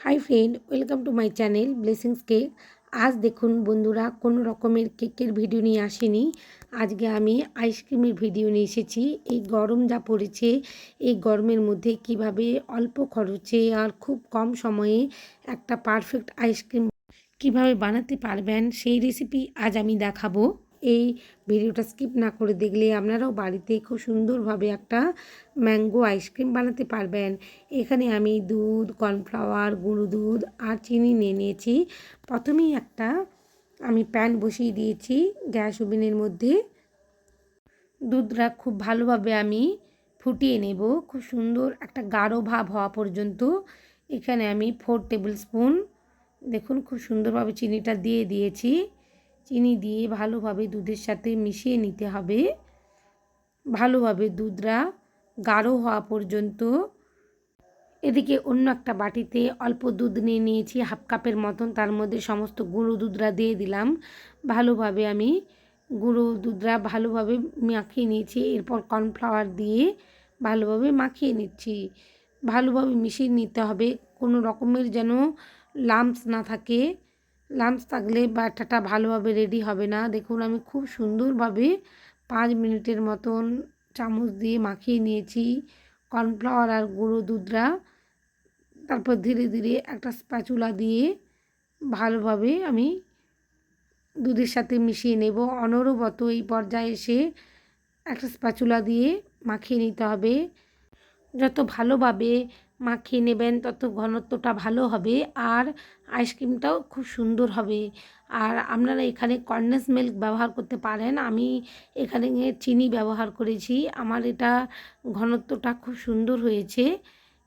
Hi friend, welcome to my channel blessings cake. আজ দেখুন বন্ধুরা, কোনো রকমের কেকের ভিডিও নিয়ে আসিনি। আজকে আমি আইসক্রিমের ভিডিও নিয়ে এসেছি। এই গরম যা পড়েছে, এই গরমের মধ্যে কীভাবে অল্প খরচে আর খুব কম সময়ে একটা পারফেক্ট আইসক্রিম কীভাবে বানাতে পারবেন, সেই রেসিপি আজ আমি দেখাবো। এই ভিডিওটা স্কিপ না করে দেখলে আপনারাও বাড়িতে খুব সুন্দরভাবে একটা ম্যাঙ্গো আইসক্রিম বানাতে পারবেন। এখানে আমি দুধ, কর্নফ্লাওয়ার, গুঁড়ো দুধ আর চিনি নিয়ে নিয়েছি। প্রথমেই একটা আমি প্যান বসিয়ে দিয়েছি গ্যাস ওভেনের মধ্যে। দুধটা খুব ভালোভাবে আমি ফুটিয়ে নেব। খুব সুন্দর একটা গাঢ় ভাব হওয়া পর্যন্ত এখানে আমি ফোর টেবিল স্পুন দেখুন খুব সুন্দরভাবে চিনিটা দিয়ে দিয়েছি। চিনি দিয়ে ভালোভাবে দুধের সাথে মিশিয়ে নিতে হবে। ভালোভাবে দুধটা গাঢ় হওয়া পর্যন্ত। এদিকে অন্য একটা বাটিতে অল্প দুধ নিয়ে নিয়েছি, হাফ কাপের মতন। তার মধ্যে সমস্ত গুঁড়ো দুধরা দিয়ে দিলাম। ভালোভাবে আমি গুঁড়ো দুধরা ভালোভাবে মাখিয়ে নিয়েছি। এরপর কর্নফ্লাওয়ার দিয়ে ভালোভাবে মাখিয়ে নিচ্ছি। ভালোভাবে মিশিয়ে নিতে হবে। কোনো রকমের যেন লাম্পস না থাকে। লাঞ্চ থাকলে বাটাটা ভালোভাবে রেডি হবে না। দেখুন, আমি খুব সুন্দরভাবে পাঁচ মিনিটের মতন চামচ দিয়ে মাখিয়ে নিয়েছি। কর্নফ্লাওয়ার আর গুঁড়ো দুধরা তারপর ধীরে ধীরে একটা স্প্যাচুলা দিয়ে ভালোভাবে আমি দুধের সাথে মিশিয়ে নেব। অনরবত এই পর্যায়ে এসে একটা স্প্যাচুলা দিয়ে মাখিয়ে নিতে হবে। যত ভালোভাবে মাখিয়ে নেবেন, তত ঘনত্বটা ভালো হবে আর আইসক্রিমটাও খুব সুন্দর হবে। আর আপনারা এখানে কর্নেস মিল্ক ব্যবহার করতে পারেন। আমি এখানে চিনি ব্যবহার করেছি। আমার এটা ঘনত্বটা খুব সুন্দর হয়েছে।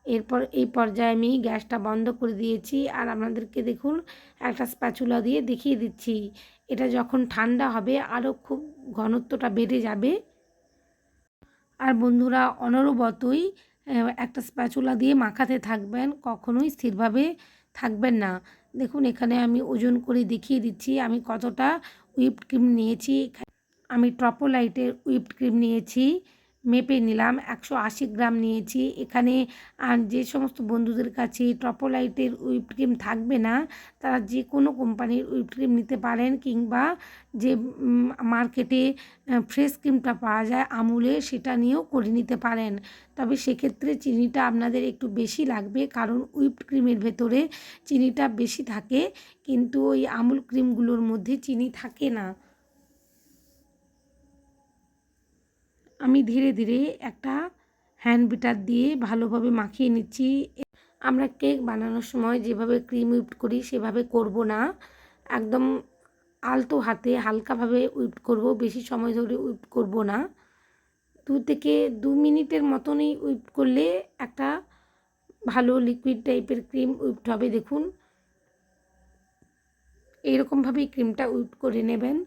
এরপর এই পর্যায়ে আমি গ্যাসটা বন্ধ করে দিয়েছি আর আপনাদেরকে দেখুন, একটা স্প্যাচুলা দিয়ে দেখিয়ে দিচ্ছি। এটা যখন ঠান্ডা হবে, আরও খুব ঘনত্বটা বেড়ে যাবে। আর বন্ধুরা অনরবতই একটা স্প্যাচুলা দিয়ে মাখাতে থাকবেন, কখনোই স্থিরভাবে থাকবেন না। দেখুন, এখানে আমি ওজন করে দেখিয়ে দিচ্ছি, আমি কতটা হুইপড ক্রিম নিয়েছি। আমি ট্রপোলাইটের হুইপড ক্রিম নিয়েছি। মেপে নিলাম, একশো আশি গ্রাম নিয়েছি। এখানে আর যে সমস্ত বন্ধুদের কাছে ট্রপোলাইটের হুইপ ক্রিম থাকবে না, তারা যে কোনো কোম্পানির হুইপ ক্রিম নিতে পারেন কিংবা যে মার্কেটে ফ্রেশ ক্রিমটা পাওয়া যায়, আমুলে সেটা নিয়েও করে নিতে পারেন। তবে সেক্ষেত্রে চিনিটা আপনাদের একটু বেশি লাগবে, কারণ হুইপ ক্রিমের ভেতরে চিনিটা বেশি থাকে, কিন্তু ওই আমুল ক্রিমগুলোর মধ্যে চিনি থাকে না। আমি ধীরে ধীরে একটা হ্যান্ড বিটার দিয়ে ভালোভাবে মাখিয়ে নিচ্ছি। আমরা কেক বানানোর সময় যেভাবে ক্রিম উইপ করি সেভাবে করব না। একদম আলতো হাতে হালকাভাবে উইপ করব, বেশি সময় ধরে উইপ করব না। দু থেকে দু মিনিটের মতনই উইপ করলে একটা ভালো লিকুইড টাইপের ক্রিম উইপড হবে। দেখুন এইরকমভাবেই ক্রিমটা উইপ করে নেবেন।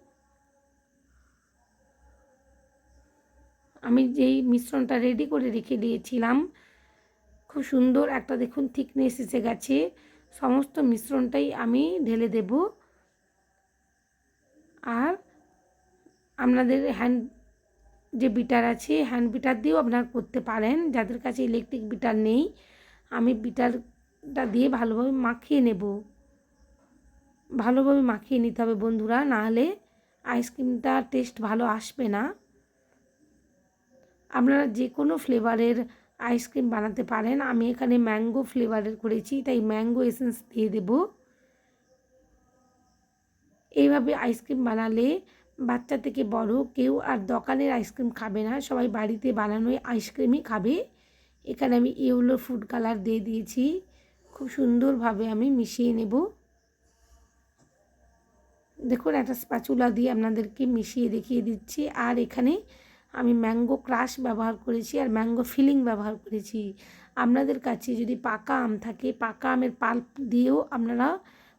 আমি যেই মিশ্রণটা রেডি করে রেখে দিয়েছিলাম, খুব সুন্দর একটা দেখুন থিকনেস এসে গেছে। সমস্ত মিশ্রণটাই আমি ঢেলে দেব। আর আপনাদের হ্যান্ড যে বিটার আছে হ্যান্ড বিটার দিয়েও আপনারা করতে পারেন। যাদের কাছে ইলেকট্রিক বিটার নেই, আমি বিটারটা দিয়ে ভালোভাবে মাখিয়ে নেব। ভালোভাবে মাখিয়ে নিতে হবে বন্ধুরা, নাহলে আইসক্রিমটা টেস্ট ভালো আসবে না। আপনারা যে কোনো ফ্লেভারের আইসক্রিম বানাতে পারেন। আমি এখানে ম্যাঙ্গো ফ্লেভারের করেছি, তাই ম্যাঙ্গো এসেন্স দিয়ে দেব। এইভাবে আইসক্রিম বানালে বাচ্চা থেকে বড় কেউ আর দোকানের আইসক্রিম খাবে না, সবাই বাড়িতে বানানো আইসক্রিমই খাবে। এখানে আমি ইউলো ফুড কালার দিয়ে দিয়েছি। খুব সুন্দরভাবে আমি মিশিয়ে নেব। দেখুন, একটা স্প্যাচুলা দিয়ে আপনাদেরকে মিশিয়ে দেখিয়ে দিচ্ছি। আর এখানে আমি ম্যাঙ্গো ক্রাশ ব্যবহার করেছি আর ম্যাঙ্গো ফিলিং ব্যবহার করেছি। আপনাদের কাছে যদি পাকা আম থাকে, পাকা আমের পাল্প দিয়েও আপনারা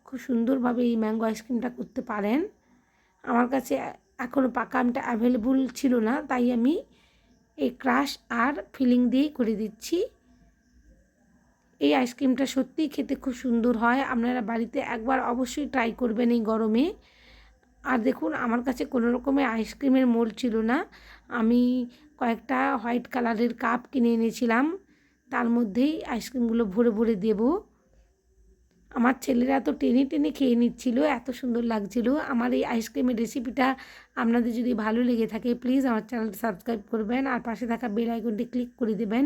খুব সুন্দরভাবে এই ম্যাঙ্গো আইসক্রিমটা করতে পারেন। আমার কাছে এখনও পাকা আমটা অ্যাভেলেবল ছিল না, তাই আমি এই ক্রাশ আর ফিলিং দিয়েই করে দিচ্ছি। এই আইসক্রিমটা সত্যিই খেতে খুব সুন্দর হয়, আপনারা বাড়িতে একবার অবশ্যই ট্রাই করবেন এই গরমে। আর দেখুন, আমার কাছে কোনো রকমের আইসক্রিমের মোল ছিল না। আমি কয়েকটা হোয়াইট কালারের কাপ কিনে এনেছিলাম। তার মধ্যেই আইসক্রিমগুলো ভরে ভরে দেব। আমার ছেলেরা তো টেনে টেনে খেয়ে নিচ্ছিল, এত সুন্দর লাগছিল। আমার এই আইসক্রিমের রেসিপিটা আপনাদের যদি ভালো লেগে থাকে, প্লিজ আমার চ্যানেলটা সাবস্ক্রাইব করবেন আর পাশে থাকা বেল আইকনটি ক্লিক করে দেবেন,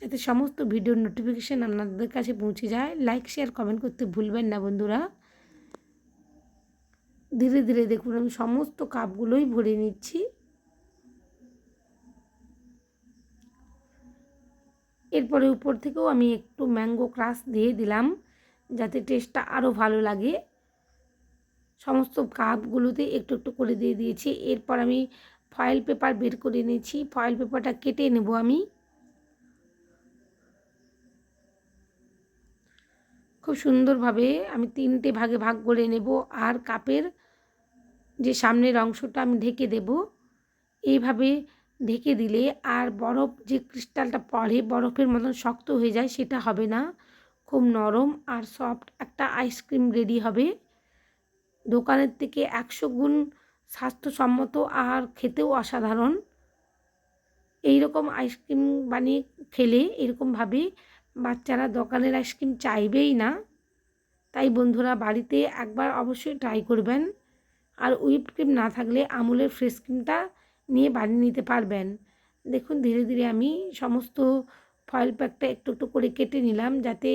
যাতে সমস্ত ভিডিওর নোটিফিকেশান আপনাদের কাছে পৌঁছে যায়। লাইক, শেয়ার, কমেন্ট করতে ভুলবেন না বন্ধুরা। ধীরে ধীরে দেখুন, আমি সমস্ত কাপগুলোই ভরে নিচ্ছি। এরপরে উপর থেকেও আমি একটু ম্যাঙ্গো ক্রাশ দিয়ে দিলাম, যাতে টেস্টটা আরও ভালো লাগে। সমস্ত কাপগুলোতে একটু একটু করে দিয়ে দিয়েছি। এরপর আমি ফয়েল পেপার বের করে নিয়েছি ফয়েল পেপারটা কেটে নেব আমি। খুব সুন্দরভাবে আমি তিনটে ভাগে ভাগ করে নেব। আর কাপের যে সামনের অংশটা আমি ঢেকে দেব। এইভাবে ঢেকে দিলে আর বরফ যে ক্রিস্টালটা পড়ে বরফের মতন শক্ত হয়ে যায় সেটা হবে না। খুব নরম আর সফট একটা আইসক্রিম রেডি হবে। দোকানের থেকে একশো গুণ স্বাস্থ্যসম্মত আর খেতেও অসাধারণ। এই রকম আইসক্রিম বানিয়ে খেলে এরকমভাবে বাচ্চারা দোকানের আইসক্রিম চাইবেই না। তাই বন্ধুরা বাড়িতে একবার অবশ্যই ট্রাই করবেন। আর হুইপ ক্রিম না থাকলে আমুলের ফ্রেশ ক্রিমটা নিয়ে বানিয়ে নিতে পারবেন। দেখুন, ধীরে ধীরে আমি সমস্ত ফয়েল প্যাকটা একটু একটু করে কেটে নিলাম যাতে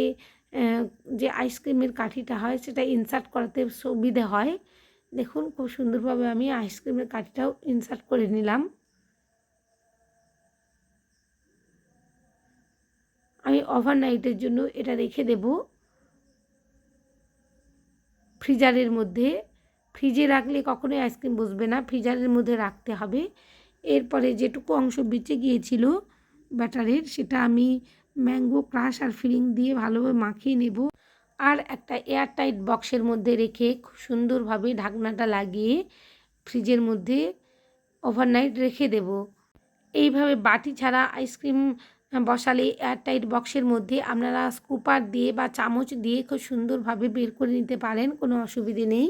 যে আইসক্রিমের কাঠিটা হয় সেটা ইনসার্ট করাতে সুবিধে হয়। দেখুন, খুব সুন্দরভাবে আমি আইসক্রিমের কাঠিটাও ইনসার্ট করে নিলাম। আমি ওভারনাইটের জন্য এটা রেখে দেব। ফ্রিজারের মধ্যে ফ্রিজে রাখলে কখনোই আইসক্রিম বসবে না, ফ্রিজারের মধ্যে রাখতে হবে। এরপরে যেটুকু অংশ বেঁচে গিয়েছিল ব্যাটারের, সেটা আমি ম্যাঙ্গো ক্রাশ আর ফিলিং দিয়ে ভালোভাবে মাখিয়ে নেব। আর একটা এয়ারটাইট বক্সের মধ্যে রেখে খুব সুন্দরভাবে ঢাকনাটা লাগিয়ে ফ্রিজের মধ্যে ওভারনাইট রেখে দেব। এইভাবে বাটি ছাড়া আইসক্রিম বসালে এয়ারটাইট বক্সের মধ্যে আপনারা স্কুপার দিয়ে বা চামচ দিয়ে খুব সুন্দরভাবে বের করে নিতে পারেন, কোনো অসুবিধে নেই।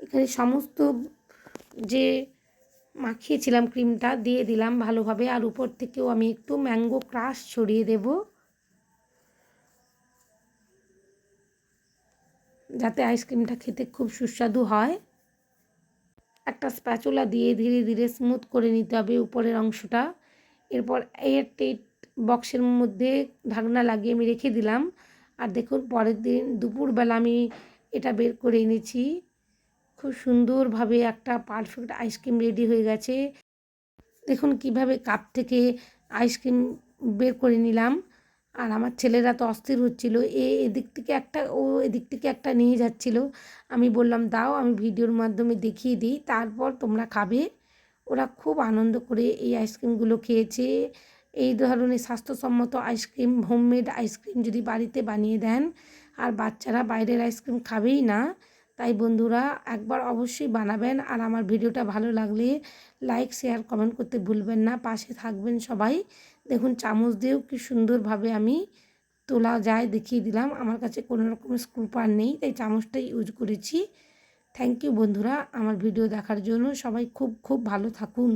এখানে সমস্ত যে মাখিয়েছিলাম ক্রিমটা দিয়ে দিলাম ভালোভাবে, আর উপর থেকেও আমি একটু ম্যাঙ্গো ক্রাশ ছড়িয়ে দেব। যাতে আইসক্রিমটা খেতে খুব সুস্বাদু হয়। একটা স্প্যাচুলা দিয়ে ধীরে ধীরে স্মুথ করে নিতে হবে উপরের অংশটা। এরপর এয়ার টেট বক্সের মধ্যে ঢাকনা লাগিয়ে আমি রেখে দিলাম। আর দেখুন, পরের দিন দুপুরবেলা আমি এটা বের করে এনেছি। খুব সুন্দরভাবে একটা পারফেক্ট আইসক্রিম রেডি হয়ে গেছে। দেখুন কীভাবে কাপ থেকে আইসক্রিম বের করে নিলাম। আর আমার ছেলেরা তো অস্থির হচ্ছিল। এ এদিক থেকে একটা, ও এদিক থেকে একটা নিয়ে যাচ্ছিল। আমি বললাম, দাও, আমি ভিডিওর মাধ্যমে দেখিয়ে দিই। তারপর তোমরা খাবে। ওরা খুব আনন্দ করে এই আইসক্রিমগুলো খেয়েছে। এই ধরনের স্বাস্থ্যসম্মত আইসক্রিম হোমমেড আইসক্রিম যদি বাড়িতে বানিয়ে দেন, আর বাচ্চারা বাইরের আইসক্রিম খাবেই না তাই বন্ধুরা একবার অবশ্যই বানাবেন আর আমার ভিডিওটা ভালো লাগলে লাইক, শেয়ার, কমেন্ট করতে ভুলবেন না। পাশে থাকবেন সবাই। দেখুন চামচ দিয়েও কি সুন্দরভাবে আমি তোলা যায় দেখিয়ে দিলাম। আমার কাছে কোনো রকম স্ক্রুপার নেই, তাই চামচটাই ইউজ করেছি। থ্যাংক ইউ বন্ধুরা। আমার ভিডিও দেখার জন্য সবাই খুব খুব ভালো থাকুন।